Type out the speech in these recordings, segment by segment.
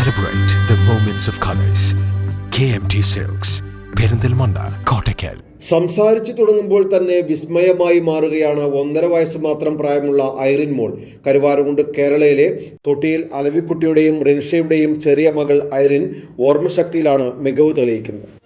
Celebrate the moments of colors. KMT Silks, Perinthalmanna Kottakkal. സംസാരിച്ചു തുടങ്ങുമ്പോൾ തന്നെ വിസ്മയമായി മാറുകയാണ്. ഒന്നര വയസ്സ് മാത്രം പ്രായമുള്ള ഐറിൻ മോൾ. കരുവാരുകൊണ്ട് കേരളയിലെ തൊട്ടിയിൽ അലവിക്കുട്ടിയുടെയും റിൻഷയുടെയും ചെറിയ മകൾ ഐറിൻ ഓർമ്മശക്തിയിലാണ് മികവ് തെളിയിക്കുന്നത്.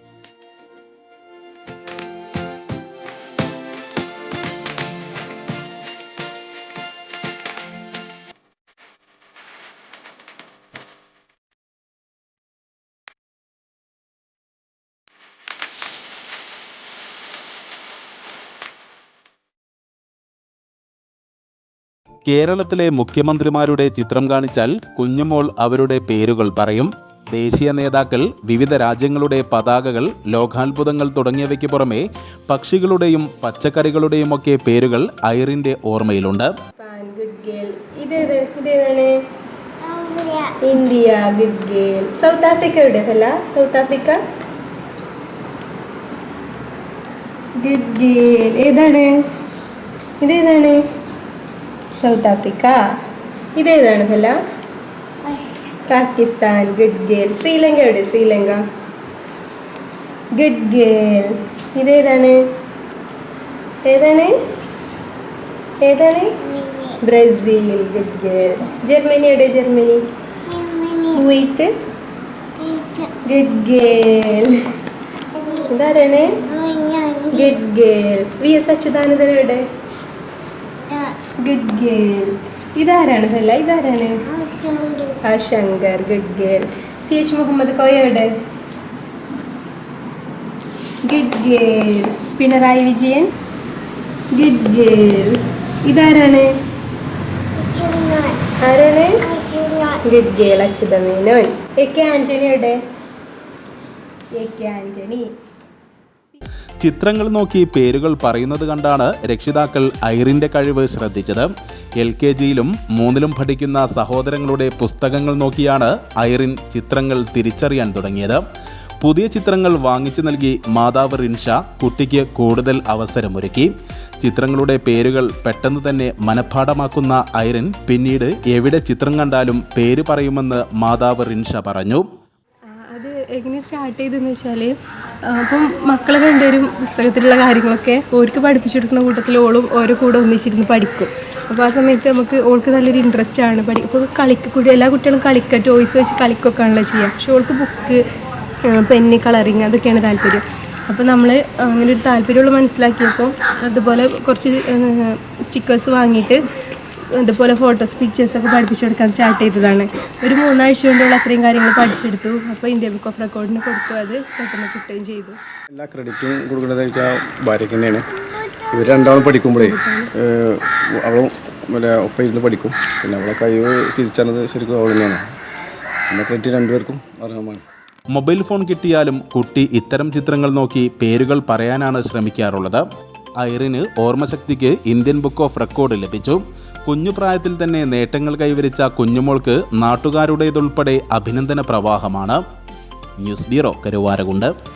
കേരളത്തിലെ മുഖ്യമന്ത്രിമാരുടെ ചിത്രം കാണിച്ചാൽ കുഞ്ഞുമോൾ അവരുടെ പേരുകൾ പറയും. ദേശീയ നേതാക്കൾ വിവിധ രാജ്യങ്ങളുടെ പതാകകൾ ലോകാത്ഭുതങ്ങൾ തുടങ്ങിയവയ്ക്ക് പുറമെ പക്ഷികളുടെയും പച്ചക്കറികളുടെയും ഒക്കെ പേരുകൾ ഐറിന്റെ ഓർമ്മയിലുണ്ട്. ഇന്ത്യ ഗുഡ് ഗേൾ സൗത്ത് ആഫ്രിക്കയുടെ ഫല സൗത്ത് ആഫ്രിക്ക ഗുഡ് ഗേൾ ഏതാണ്? ഇതേതാണ്? South Africa. ഇതേതാണ് ഫല? Pakistan good girl. ശ്രീലങ്ക എവിടെ? ശ്രീലങ്ക. Good girl. ഇതേതാണ് ഏതാണ്? ഏതാണ്? ബ്രസീൽ ഗുഡ് ഗേൾ ജർമ്മനി എവിടെ? ജർമ്മനി. കുവൈത്ത്? Good girl. ഇതാരാണ്? Good girl V S Achuthanandan എവിടെ? ഗുഡ് ഗേൾ ഇതാരാണ് ഫല്ല ഇതാരാണ്? ആ Shankar. Good girl C H Muhammad Koya എവിടെ? Good girl Pinarayi Vijayan? Good girl ഇതാരാണ്? ആരാണ്? Good girl Achutha Menon A K ആന്റണിയുടെ എ കെ ആന്റണി ചിത്രങ്ങൾ നോക്കി പേരുകൾ പറയുന്നത് കണ്ടാണ് രക്ഷിതാക്കൾ ഐറിന്റെ കഴിവ് ശ്രദ്ധിച്ചത്. എൽ കെ ജിയിലും മൂന്നിലും പഠിക്കുന്ന സഹോദരങ്ങളുടെ പുസ്തകങ്ങൾ നോക്കിയാണ് ഐറിൻ ചിത്രങ്ങൾ തിരിച്ചറിയാൻ തുടങ്ങിയത്. പുതിയ ചിത്രങ്ങൾ വാങ്ങിച്ചു നൽകി മാതാവ് റിൻഷ കുട്ടിക്ക് കൂടുതൽ അവസരമൊരുക്കി. ചിത്രങ്ങളുടെ പേരുകൾ പെട്ടെന്ന് തന്നെ മനഃപ്പാഠമാക്കുന്ന ഐറിൻ പിന്നീട് എവിടെ ചിത്രം കണ്ടാലും പേര് പറയുമെന്ന് മാതാവ് റിൻഷ പറഞ്ഞു. എങ്ങനെ സ്റ്റാർട്ട് ചെയ്തെന്ന് വെച്ചാൽ അപ്പം മക്കൾ രണ്ടുപേരും പുസ്തകത്തിലുള്ള കാര്യങ്ങളൊക്കെ ഓർക്ക് പഠിപ്പിച്ചു കൊടുക്കുന്ന കൂട്ടത്തിൽ ഓളും ഓരോ കൂടെ ഒന്നിച്ചിരുന്ന് പഠിക്കും. അപ്പോൾ ആ സമയത്ത് നമുക്ക് ഓൾക്ക് നല്ലൊരു ഇൻട്രസ്റ്റ് ആണ് പഠി ഇപ്പോൾ കളിക്ക് എല്ലാ കുട്ടികളും കളിക്കുക ടോയ്സ് വെച്ച് കളിക്കുകയൊക്കെ ആണല്ലോ ചെയ്യുക പക്ഷെ ഓൾക്ക് ബുക്ക് പെന്ന് കളറിങ് അതൊക്കെയാണ് താല്പര്യം. അപ്പോൾ നമ്മൾ അങ്ങനെ ഒരു താല്പര്യമുള്ള മനസ്സിലാക്കിയപ്പോൾ അതുപോലെ കുറച്ച് സ്റ്റിക്കേഴ്സ് വാങ്ങിയിട്ട് അതുപോലെ ഫോട്ടോസ് പിക്ചേഴ്സൊക്കെ പഠിപ്പിച്ചു കൊടുക്കാൻ സ്റ്റാർട്ട് ചെയ്തതാണ്. ഒരു മൂന്നാഴ്ച കൊണ്ടുള്ള അത്രയും കാര്യങ്ങൾ പഠിച്ചെടുത്തു. അപ്പോൾ ഇന്ത്യ ബുക്ക് ഓഫ് റെക്കോർഡിന് കൊടുത്തു. അത് പെട്ടെന്ന് കിട്ടുകയും ചെയ്തു. എല്ലാ ക്രെഡിറ്റും കൊടുക്കുന്നത് വെച്ചാൽ ഭാര്യയ്ക്ക് തന്നെയാണ്. ഇവർ രണ്ടാളും പഠിക്കുമ്പോഴേ അവളും മറ്റേ ഒപ്പം ഇരുന്ന് പഠിക്കും. പിന്നെ അവളെ കഴിവ് തിരിച്ചറിഞ്ഞത് ശരിക്കും അവൾ തന്നെയാണ്. പിന്നെ ക്രെഡിറ്റ് രണ്ടുപേർക്കും അർഹമാണ്. മൊബൈൽ ഫോൺ കിട്ടിയാലും കുട്ടി ഇത്തരം ചിത്രങ്ങൾ നോക്കി പേരുകൾ പറയാനാണ് ശ്രമിക്കാറുള്ളത്. ഐറിന് ഓർമ്മശക്തിക്ക് ഇന്ത്യൻ ബുക്ക് ഓഫ് റെക്കോർഡ് ലഭിച്ചു. കുഞ്ഞു പ്രായത്തിൽ തന്നെ നേട്ടങ്ങൾ കൈവരിച്ച കുഞ്ഞുമോൾക്ക് നാട്ടുകാരുടേതുൾപ്പെടെ അഭിനന്ദന പ്രവാഹമാണ്. News bureau Karuvarakundu.